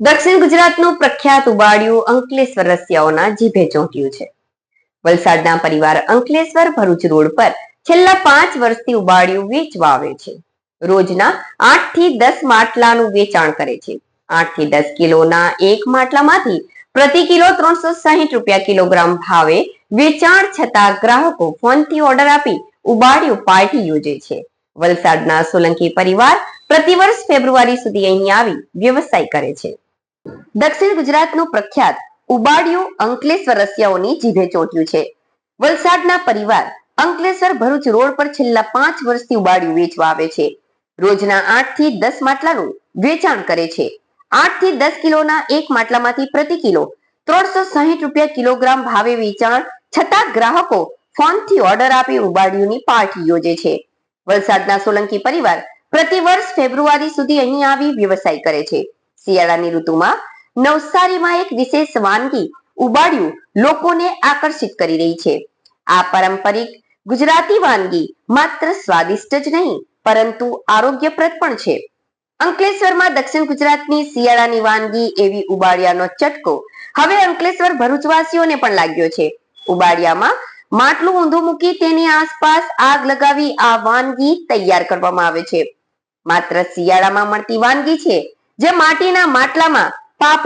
દક્ષિણ ગુજરાતનું પ્રખ્યાત ઉબાડિયું અંકલેશ્વર રસિયાઓના જીભે ચોંટ્યું છે. વલસાડના પરિવાર અંકલેશ્વર ભરૂચ રોડ પર છેલ્લા પાંચ વર્ષથી ઉબાડિયું વેચવા આવે છે. રોજના આઠથી દસ માટલાનું વેચાણ કરે છે. આઠથી દસ કિલોના એક માટલામાંથી પ્રતિ કિલો ત્રણસો સાહીઠ રૂપિયા કિલોગ્રામ ભાવે વેચાણ છતાં ગ્રાહકો ફોનથી ઓર્ડર આપી ઉબાડિયું પાર્ટી યોજે છે. વલસાડના સોલંકી પરિવાર પ્રતિવર્ષ ફેબ્રુઆરી સુધી અહીં આવી વ્યવસાય કરે છે. દક્ષિણ ગુજરાતનું પ્રખ્યાત ઉબાડિયું અંકલેશ્વર રસિયાઓની જીભે ચોટ્યું છે. વલસાડના પરિવાર અંકલેશ્વર ભરૂચ રોડ પર છેલ્લા પાંચ વર્ષથી ઉબાડિયું વેચવા આવે છે. રોજના આઠથી દસ માટલાનું વેચાણ કરે છે. આઠથી દસ કિલોના એક માટલામાંથી પ્રતિ કિલો ત્રણસો સાહીઠ રૂપિયા કિલોગ્રામ ભાવે વેચાણ છતાં ગ્રાહકો ફોનથી ઓર્ડર આપી ઉબાડિયુંની પાર્ટી યોજે છે. વલસાડના સોલંકી પરિવાર પ્રતિવર્ષ ફેબ્રુઆરી સુધી અહીં આવી વ્યવસાય કરે છે. શિયાળાની ઋતુમાં નવસારીમાં એક વિશેષ વાનગી ઉબાડિયું લોકોને આકર્ષિત કરી રહી છે. આ પારંપરિક ગુજરાતી વાનગી માત્ર સ્વાદિષ્ટ જ નહીં, પરંતુ આરોગ્યપ્રદ પણ છે. અંકલેશ્વરમાં દક્ષિણ ગુજરાતની શિયાળાની વાનગી એવી ઉબાડિયાનો ચટકો હવે અંકલેશ્વર ભરૂચવાસીઓને પણ લાગ્યો છે. ઉબાડિયામાં માટલું ઊંધું મૂકી તેની આસપાસ આગ લગાવી આ વાનગી તૈયાર કરવામાં આવે છે. માત્ર શિયાળામાં મળતી વાનગી છે, જે માટીના માટલામાં પાપડી